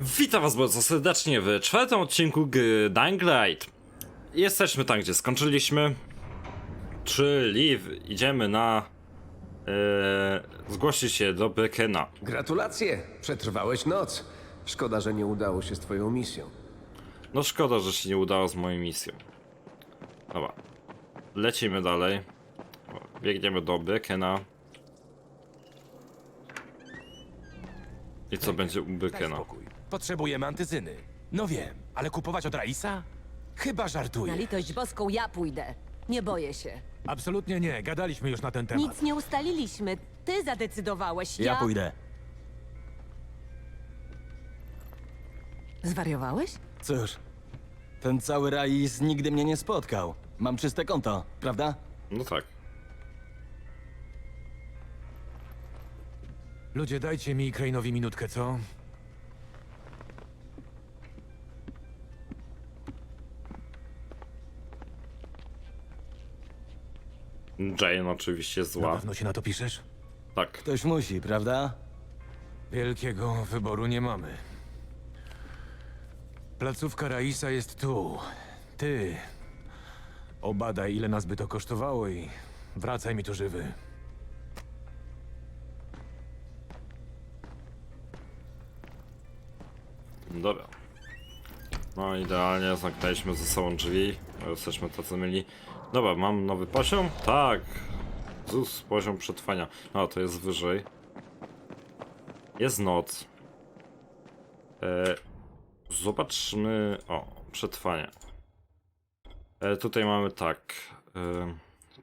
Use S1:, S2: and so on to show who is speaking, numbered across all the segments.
S1: Witam was bardzo serdecznie w czwartym odcinku gry Dying Light. Jesteśmy tam, gdzie skończyliśmy, czyli idziemy na... E, zgłosić się do Bekena.
S2: Gratulacje! Przetrwałeś noc. Szkoda, że nie udało się z twoją misją.
S1: No szkoda, że się nie udało z moją misją. Dobra. Lecimy dalej. Biegniemy do Bekena. I co będzie u
S3: Daj
S1: Bekena?
S3: spokój. Potrzebujemy antyzyny. No wiem, ale kupować od Raisa? Chyba
S4: Na
S3: żartuję.
S4: litość boską ja pójdę. Nie boję się.
S3: Absolutnie nie, gadaliśmy już na ten temat.
S4: Nic nie ustaliliśmy. Ty zadecydowałeś. Ja,
S5: Ja pójdę.
S4: Zwariowałeś?
S5: Cóż, ten cały Rais nigdy mnie nie spotkał. Mam czyste konto, prawda?
S1: No tak.
S3: Ludzie, dajcie mi i Crane'owi minutkę, co?
S1: Jane oczywiście
S3: Na
S1: zła.
S3: pewno się na to piszesz?
S1: Tak.
S5: Ktoś musi, prawda?
S3: Wielkiego wyboru nie mamy. Placówka Raisa jest tu. Ty. Obadaj, ile nas by to kosztowało i wracaj mi tu żywy.
S1: Dobra. No idealnie, zamknęliśmy ze sobą drzwi. Jesteśmy tacy myli. Dobra, mam nowy poziom? Tak. ZUS, poziom przetrwania. No, to jest wyżej. Jest noc. E, zobaczmy... O, przetrwanie. E, tutaj mamy tak. E,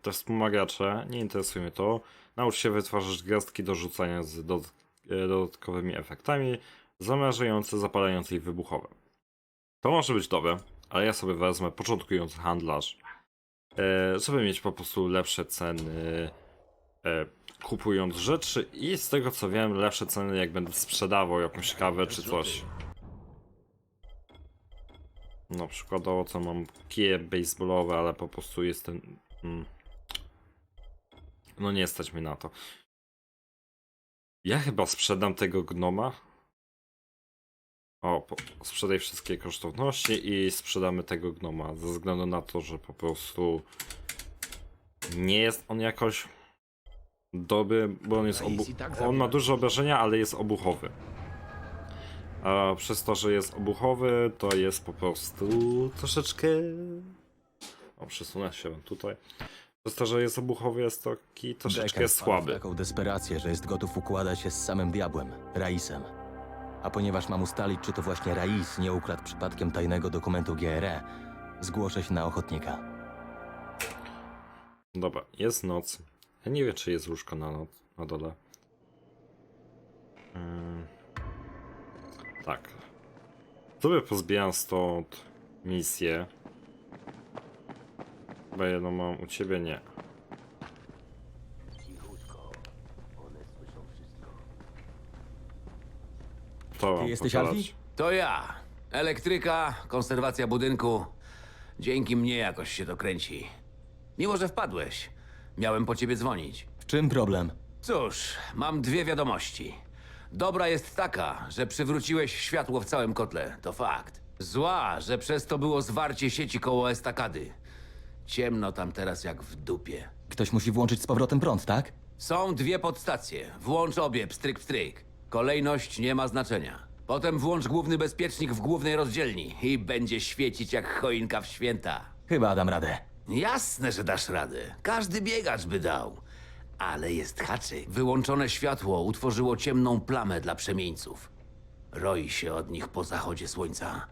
S1: te wspomagacze, nie interesuje mnie to. Naucz się wytwarzać gwiazdki do rzucania z dod e, dodatkowymi efektami zamrażające, zapalające i wybuchowe. To może być dobre, ale ja sobie wezmę początkujący handlarz, żeby mieć po prostu lepsze ceny e, kupując rzeczy i z tego co wiem lepsze ceny jak będę sprzedawał jakąś kawę czy coś. No przykładowo co mam kije baseballowe, ale po prostu jestem... Mm, no nie stać mi na to. Ja chyba sprzedam tego gnoma. O, po, sprzedaj wszystkie kosztowności i sprzedamy tego gnoma, ze względu na to, że po prostu nie jest on jakoś dobry, bo on jest obu... On ma dużo obrażenia, ale jest obuchowy. A przez to, że jest obuchowy, to jest po prostu troszeczkę... O, przesunę się tutaj. Przez to, że jest obuchowy, jest taki troszeczkę słaby.
S5: taką desperację, że jest gotów układać się z samym diabłem, Raisem. A ponieważ mam ustalić, czy to właśnie Rais nie ukradł przypadkiem tajnego dokumentu GRE, zgłoszę się na ochotnika.
S1: Dobra, jest noc. Ja nie wiem, czy jest łóżko na, noc, na dole. Ym, tak. Sobie pozbieram stąd misję. Chyba jedną mam u ciebie, nie. To mam
S5: jesteś
S1: pokazać.
S5: Alfie?
S6: To ja. Elektryka, konserwacja budynku. Dzięki mnie jakoś się to kręci. Miło, że wpadłeś. Miałem po ciebie dzwonić.
S5: W czym problem?
S6: Cóż, mam dwie wiadomości. Dobra jest taka, że przywróciłeś światło w całym kotle. To fakt. Zła, że przez to było zwarcie sieci koło estakady. Ciemno tam teraz jak w dupie.
S5: Ktoś musi włączyć z powrotem prąd, tak?
S6: Są dwie podstacje. Włącz obie, pstryk, pstryk. Kolejność nie ma znaczenia. Potem włącz główny bezpiecznik w głównej rozdzielni i będzie świecić jak choinka w święta.
S5: Chyba dam radę.
S6: Jasne, że dasz radę. Każdy biegacz by dał. Ale jest haczyk. Wyłączone światło utworzyło ciemną plamę dla przemieńców. Roi się od nich po zachodzie słońca.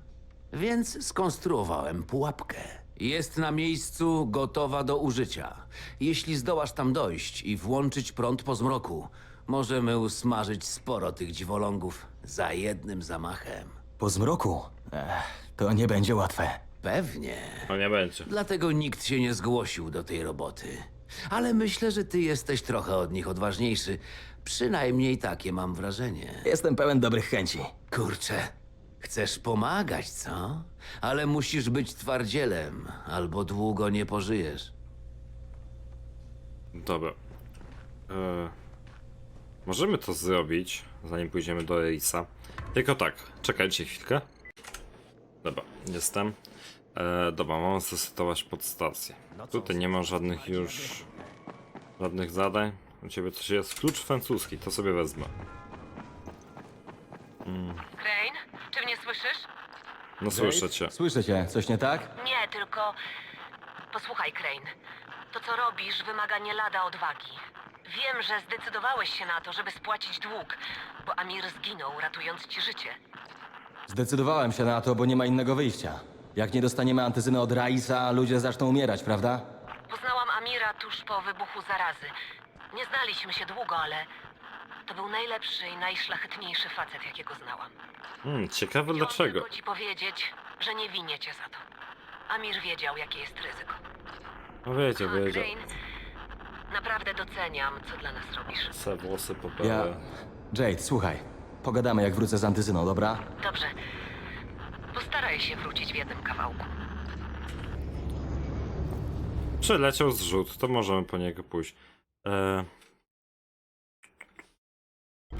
S6: Więc skonstruowałem pułapkę. Jest na miejscu, gotowa do użycia. Jeśli zdołasz tam dojść i włączyć prąd po zmroku, możemy usmażyć sporo tych dziwolągów za jednym zamachem.
S5: Po zmroku? Ech, to nie będzie łatwe.
S6: Pewnie.
S1: No nie będzie.
S6: Dlatego nikt się nie zgłosił do tej roboty. Ale myślę, że ty jesteś trochę od nich odważniejszy. Przynajmniej takie mam wrażenie.
S5: Jestem pełen dobrych chęci.
S6: Kurczę, chcesz pomagać, co? Ale musisz być twardzielem, albo długo nie pożyjesz.
S1: Dobra. E, możemy to zrobić zanim pójdziemy do Reisa. Tylko tak, czekajcie chwilkę. Dobra, jestem. E, dobra, mam zresetować podstację. Tutaj nie ma żadnych już... Żadnych zadań. U ciebie coś jest. Klucz francuski, to sobie wezmę.
S4: Crane, czy mnie słyszysz?
S1: No słyszę cię.
S5: Słyszę cię. Coś nie tak?
S4: Nie, tylko... Posłuchaj, Crane. To, co robisz, wymaga nie lada odwagi. Wiem, że zdecydowałeś się na to, żeby spłacić dług, bo Amir zginął, ratując ci życie.
S5: Zdecydowałem się na to, bo nie ma innego wyjścia. Jak nie dostaniemy antyzyny od Raisa, ludzie zaczną umierać, prawda?
S4: Poznałam Amira tuż po wybuchu zarazy. Nie znaliśmy się długo, ale to był najlepszy i najszlachetniejszy facet, jakiego znałam.
S1: Hmm, ciekawe
S4: Chciałam
S1: dlaczego.
S4: tylko ci powiedzieć, że nie winię cię za to. Amir wiedział, jakie jest ryzyko.
S1: No wiecie,
S4: A,
S1: wiecie.
S4: Crane, naprawdę doceniam, co dla nas robisz.
S1: Se włosy
S5: Ja...
S1: popełnię.
S5: Jade, słuchaj. Pogadamy, jak wrócę z antyzyną, dobra?
S4: Dobrze. Postaraj się wrócić w jednym kawałku.
S1: Przyleciał zrzut, to możemy po niego pójść. E...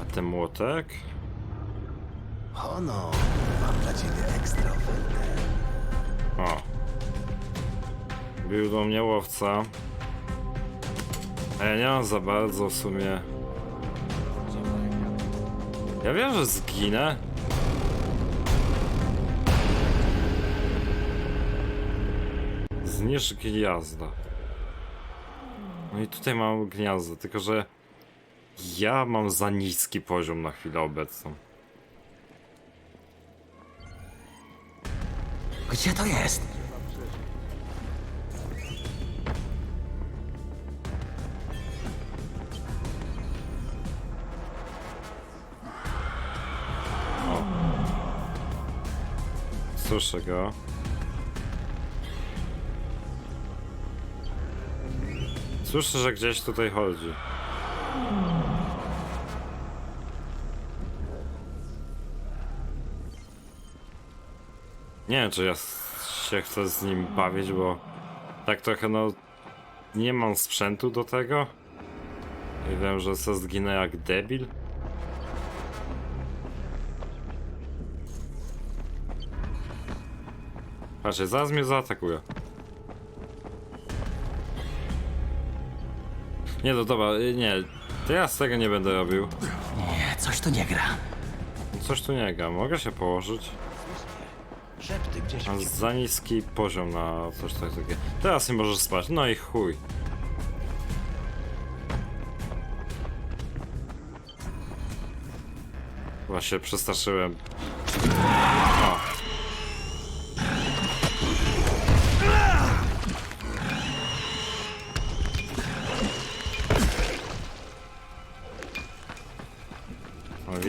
S1: A ten młotek?
S2: Hono, mam dla ciebie ekstra ofertę.
S1: O. Bił do mnie łowca. A ja nie mam za bardzo w sumie. Ja wiem, że zginę. Zniszcz gniazda. No i tutaj mam gniazdo, tylko że ja mam za niski poziom na chwilę obecną.
S5: Gdzie to jest?
S1: Słyszę go. Słyszę, że gdzieś tutaj chodzi. Nie wiem, czy ja się chcę z nim bawić, bo tak trochę no nie mam sprzętu do tego. I wiem, że se zginę jak debil. Patrzcie, zaraz mnie zaatakuje. Nie, no dobra, y, nie. To ja z tego nie będę robił.
S5: Nie, coś tu nie gra.
S1: Coś tu nie gra, mogę się położyć.
S2: Szepty gdzieś
S1: Mam za niski poziom na coś takiego. Teraz nie możesz spać, no i chuj. Właśnie przestraszyłem.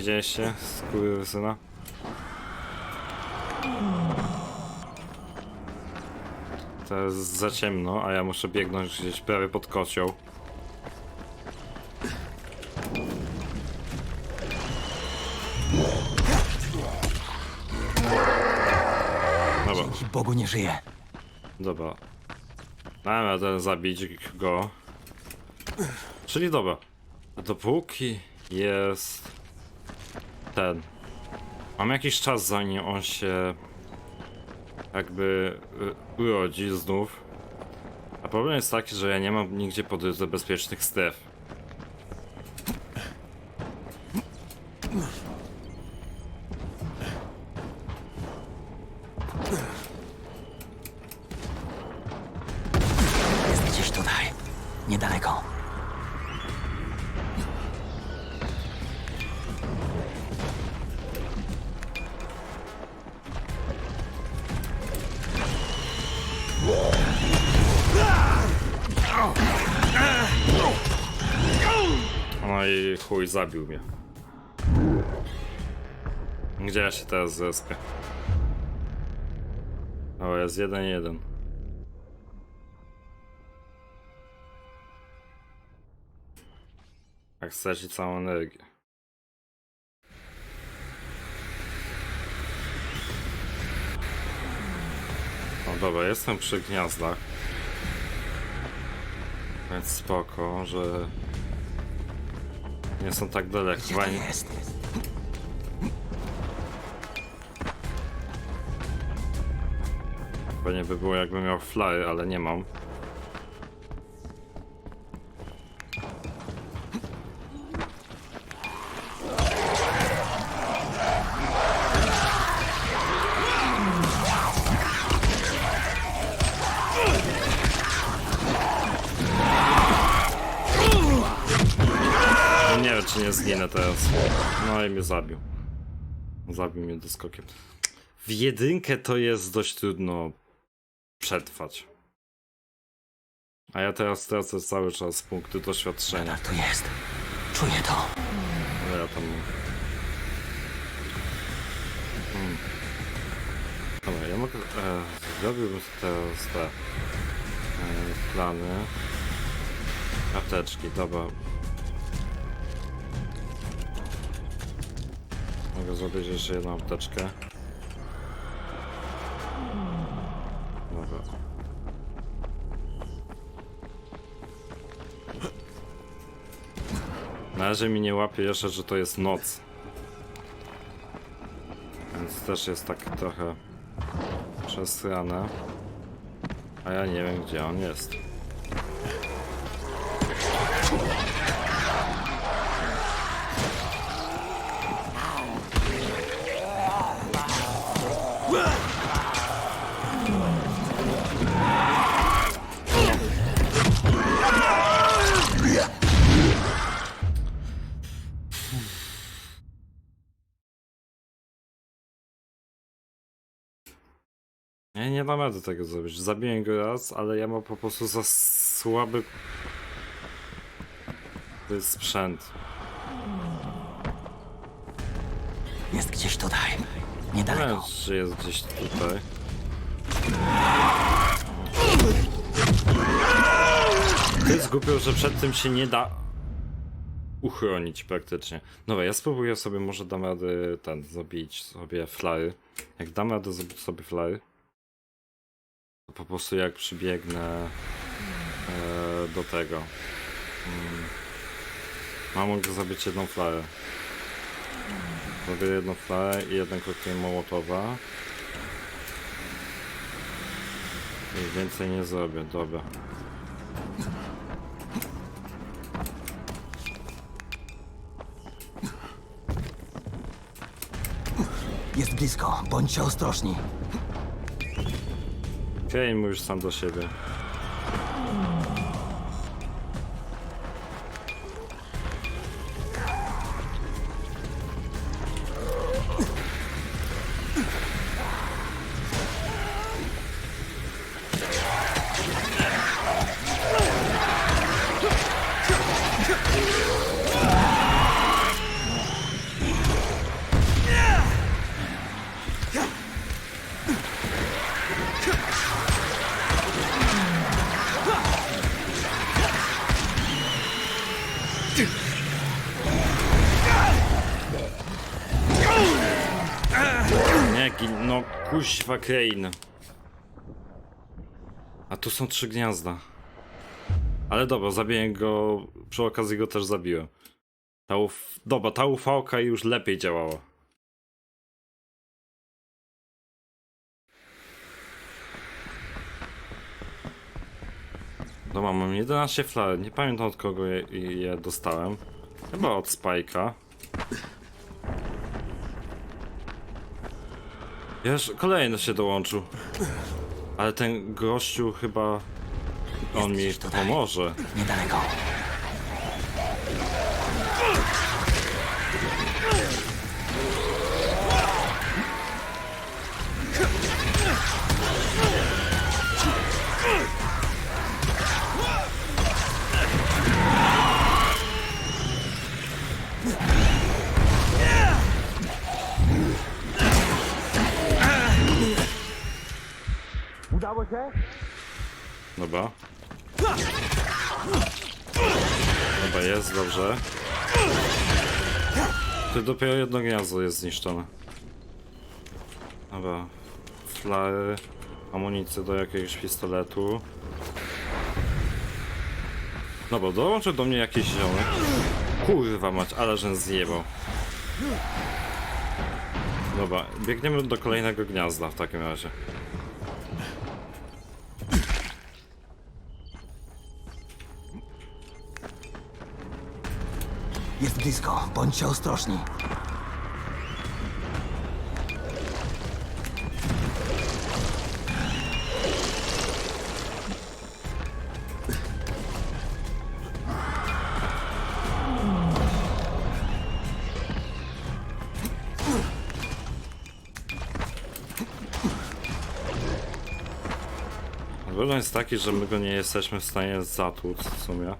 S1: Widzieliście? Skurwysyna? To jest za ciemno, a ja muszę biegnąć gdzieś prawie pod kocioł. Dobra,
S5: Dzięki Bogu nie żyje.
S1: dobra. Mam radę zabić go. Czyli dobra. Dopóki jest ten. Mam jakiś czas zanim on się jakby y, urodzi znów. A problem jest taki, że ja nie mam nigdzie po bezpiecznych stref.
S5: Jest gdzieś tutaj. Niedaleko.
S1: Chuj, zabił mnie. Gdzie ja się teraz zespię? O, jest jeden jeden. Jak straci całą energię. No dobra, jestem przy gniazdach. Więc spoko, że Nie są tak daleko. Fajnie.
S5: jest?
S1: Fajnie by było jakbym miał fly, ale nie mam. Zabił mnie doskokiem. W jedynkę to jest dość trudno przetrwać. A ja teraz stracę cały czas punkty doświadczenia.
S5: Tu jest. Czuję to.
S1: Ale ja tam... Hmm. Dobra, ja mogę... E, zrobiłbym teraz te... E, plany. Apteczki, dobra. Mogę zrobić jeszcze jedną apteczkę. Dobra. Na razie mi nie łapie jeszcze, że to jest noc. Więc też jest tak trochę przesrane. A ja nie wiem gdzie on jest. Dam rady tego zrobić. Zabiję go raz, ale ja mam po prostu za słaby... To jest sprzęt.
S5: Jest gdzieś tutaj.
S1: Nie
S5: Niedaleko.
S1: wiem, czy jest gdzieś tutaj. To jest głupio, że przed tym się nie da uchronić praktycznie. Dobra, ja spróbuję sobie, może dam radę ten, zrobić sobie flary. Jak dam radę zrobić sobie flary, po prostu jak przybiegnę e, do tego. Mm, mam mogę zrobić jedną flarę. Zrobię jedną flarę i jeden koktajl mołotowa. I więcej nie zrobię, dobra.
S5: Jest blisko. Bądźcie ostrożni.
S1: Kane mówisz sam do siebie. Kuźwa Kane. A tu są trzy gniazda. Ale dobra, zabiję go, przy okazji go też zabiłem. Ta uf... Dobra, ta ufałka już lepiej działała. Dobra, mam 11 flar, nie pamiętam od kogo je, je dostałem. Chyba od Spike'a. Wiesz, kolejny się dołączył. Ale ten gościu chyba... On mi
S5: gdzieś tutaj.
S1: Pomoże.
S5: Niedaleko.
S1: Dobra. Dobra, jest, dobrze. To dopiero jedno gniazdo jest zniszczone. Dobra. Flary. Amunicję do jakiegoś pistoletu. Dobra, dołączy do mnie jakiś ziomek. Kurwa mać, ale żem zjebał. Dobra, biegniemy do kolejnego gniazda w takim razie.
S5: Jest blisko, bądźcie ostrożni.
S1: Problem jest taki, że my go nie jesteśmy w stanie zatłuc w sumie.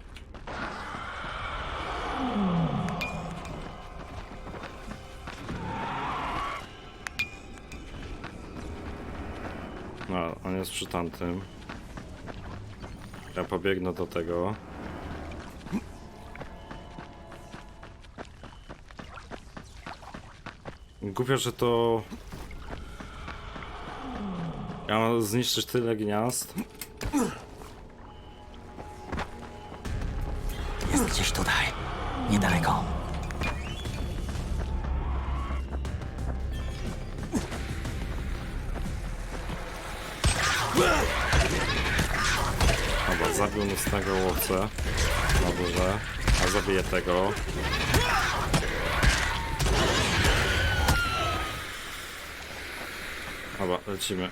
S1: No, on jest przy tamtym. Ja pobiegnę do tego. Głupio, że to... Ja mam zniszczyć tyle gniazd.
S5: Jest gdzieś tutaj,
S1: nocnego łowcę. Dobrze. A zabiję tego. Dobra, lecimy.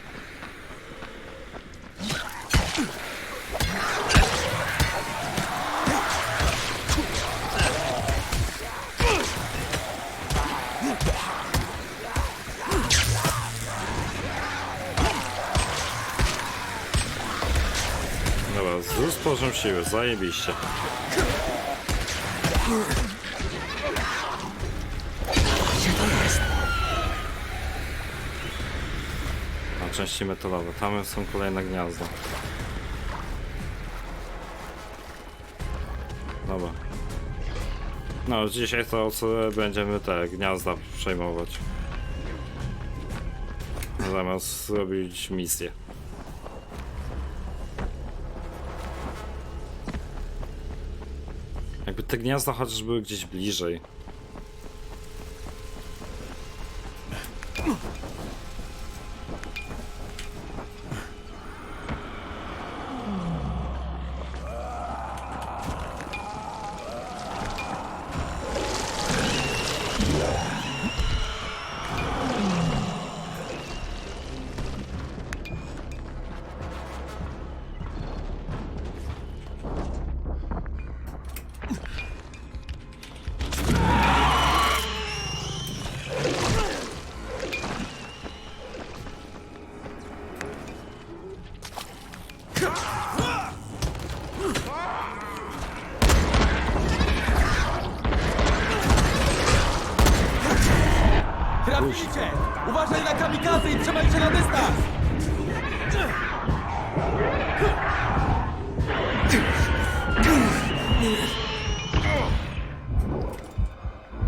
S1: Dobra, wzrósł poziom siły, zajebiście.
S5: Gdzie to jest?
S1: A części metalowe, tam są kolejne gniazda. Dobra. No, dzisiaj to będziemy te gniazda przejmować. Zamiast zrobić misję. Jakby te gniazda chociaż były gdzieś bliżej.
S7: Trafiliście! Uważaj na kamikazy i trzymaj się na dystans!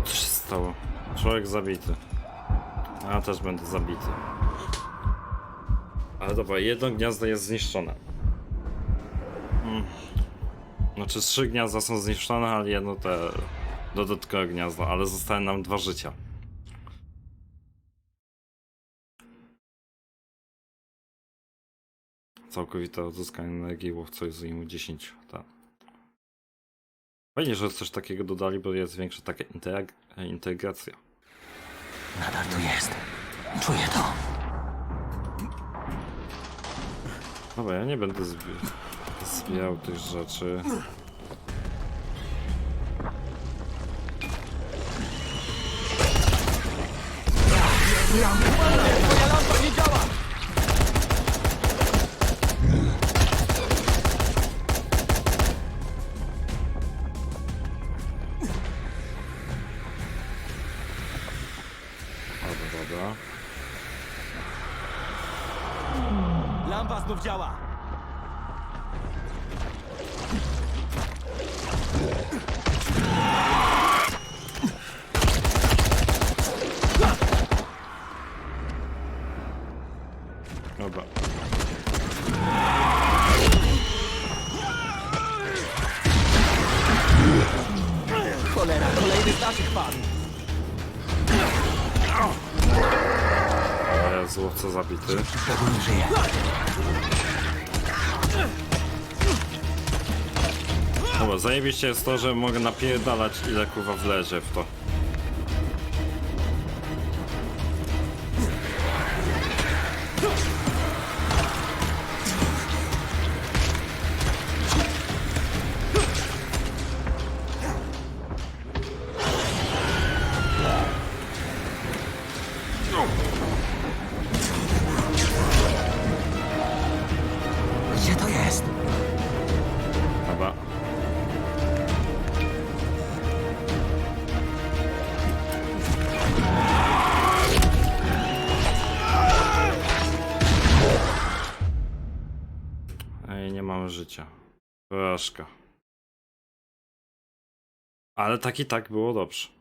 S1: Co się stało? Człowiek zabity. Ja też będę zabity. Ale dobra, jedno gniazdo jest zniszczone. Mm. Znaczy trzy gniazda są zniszczone, ale jedno te dodatkowe gniazdo, ale zostały nam dwa życia. Całkowite odzyskanie energii łowców jest mu 10. Tak. Fajnie, że coś takiego dodali, bo jest większa taka integ integracja.
S5: Nadal tu jest. Czuję to.
S1: Dobra, ja nie będę zbi zbierał tych rzeczy.
S7: Twoja lampa naszych pan.
S1: O Jezu, łowca zabity.
S5: nie żyje.
S1: Dobra, zajebiście jest to, że mogę napierdalać ile kurwa wlezie w to. Życia. Porażka. Ale tak i tak było dobrze.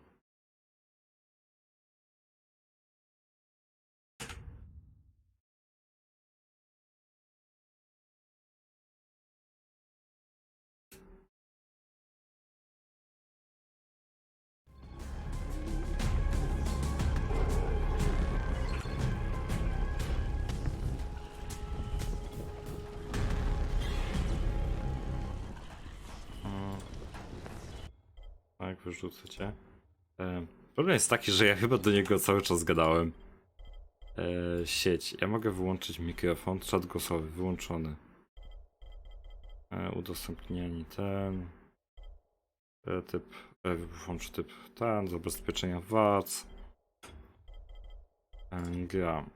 S1: Wyrzucę cię. E, problem jest taki, że ja chyba do niego cały czas gadałem. E, sieć. Ja mogę wyłączyć mikrofon, czat głosowy wyłączony. E, udostępnienie ten. E, typ. E, włącz typ ten, zabezpieczenia WAC. E, gra.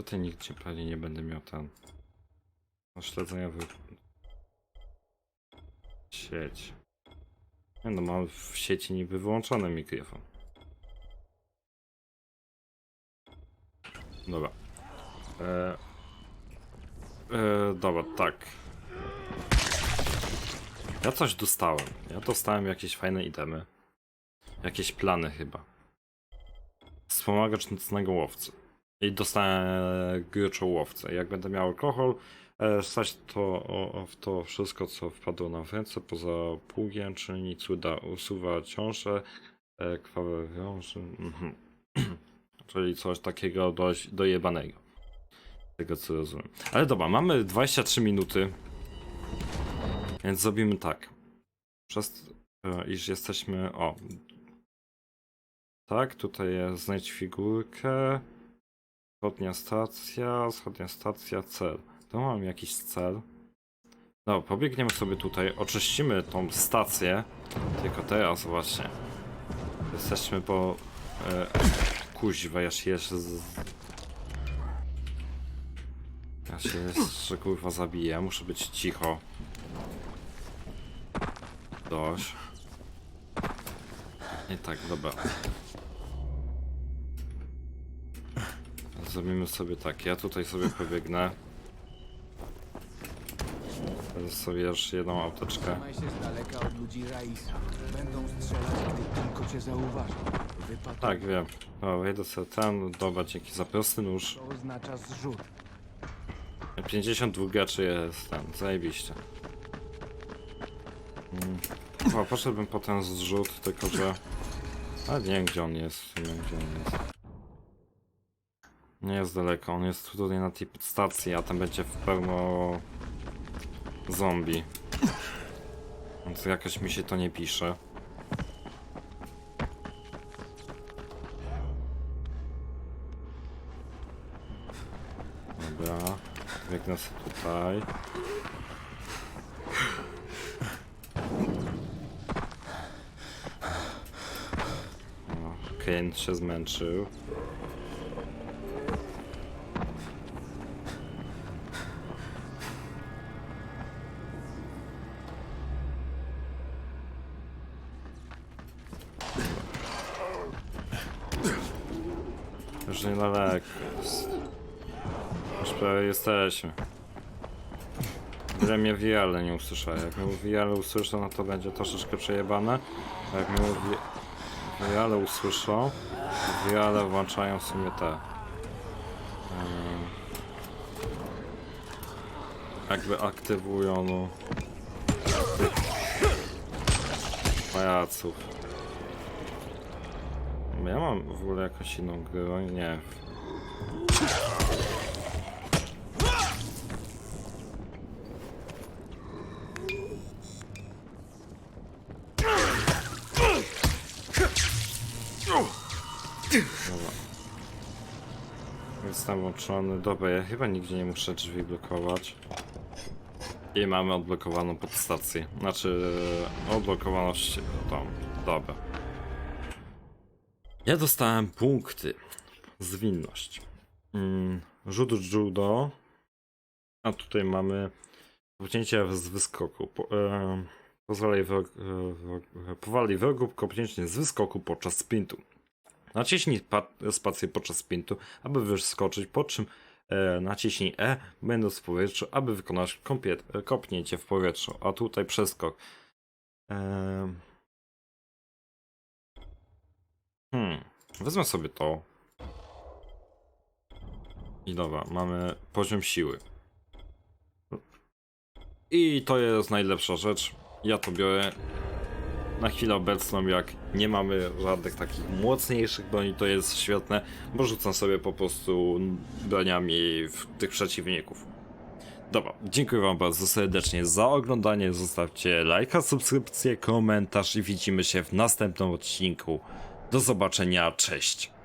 S1: Tutaj nigdzie pewnie nie będę miał ten. Ośledzenia wy... Sieć. Nie no, mam w sieci niby wyłączony mikrofon. Dobra. E, e, dobra, tak. Ja coś dostałem. Ja dostałem jakieś fajne itemy. Jakieś plany chyba. Wspomagacz nocnego łowcy. I dostałem gryczołowcę. Jak będę miał alkohol, e, stać to w to wszystko, co wpadło nam w ręce, poza pługiem, czyli nic uda, usuwa ciąże, e, krwawe wiąże, mhm. czyli coś takiego dość dojebanego. Z Tego co rozumiem. Ale dobra, mamy 23 minuty, więc zrobimy tak. Przez e, iż jesteśmy, o, tak, tutaj jest znajdź figurkę, wschodnia stacja, wschodnia stacja, cel. To mam jakiś cel. No, pobiegniemy sobie tutaj, oczyścimy tą stację. Tylko teraz właśnie. Jesteśmy po... E, kuźwa, ja się jeszcze... Z... Ja się jeszcze kurwa zabiję, muszę być cicho. Dość. Nie tak, dobra. Zrobimy sobie tak, ja tutaj sobie pobiegnę. Teraz sobie już jedną apteczkę.
S2: Trzymaj się z daleka od ludzi Raisa. Będą strzelać, gdy tylko cię zauważą. Wypad
S1: Tak, wiem. O, wejdę sobie tam, dobra, dzięki za prosty nóż.
S2: to oznacza zrzut.
S1: 52 graczy jest tam, zajebiście. Mm. O, poszedłbym po ten zrzut, tylko że... A nie wiem gdzie on jest, nie wiem gdzie on jest. Nie jest daleko, on jest tutaj na tej stacji, a tam będzie w pełno... zombie. Więc jakoś mi się to nie pisze. Dobra, biegnę sobie tutaj. O, Kane się zmęczył. Jesteśmy. Byle mnie Wiale nie usłyszał. Jak mnie Wiale usłyszą, no to będzie troszeczkę przejebane. A jak mnie Wi- Wiale usłyszą, Wiale włączają w sumie te... jakby aktywują no, pajaców. Ja mam w ogóle jakąś inną grę, nie. Włączony. Dobra, ja chyba nigdzie nie muszę drzwi blokować. I mamy odblokowaną podstację. Znaczy, odblokowaną tą. Dobra. Ja dostałem punkty. Zwinność. Mm, rzut judo. A tutaj mamy kopnięcie z wyskoku. Po, e, pozwalaj wrog, e, powali wrogów kopnięcie z wyskoku podczas sprintu. Naciśnij pa- spację podczas sprintu, aby wyskoczyć, po czym e, naciśnij E, będąc w powietrzu, aby wykonać kopnięcie w powietrzu. A tutaj przeskok. E, Hmm, wezmę sobie to. I dobra, mamy poziom siły. I to jest najlepsza rzecz. Ja to biorę. Na chwilę obecną, jak nie mamy żadnych takich mocniejszych broni, to jest świetne, bo rzucam sobie po prostu broniami tych przeciwników. Dobra, dziękuję wam bardzo serdecznie za oglądanie, zostawcie lajka, subskrypcję, komentarz i widzimy się w następnym odcinku. Do zobaczenia, cześć!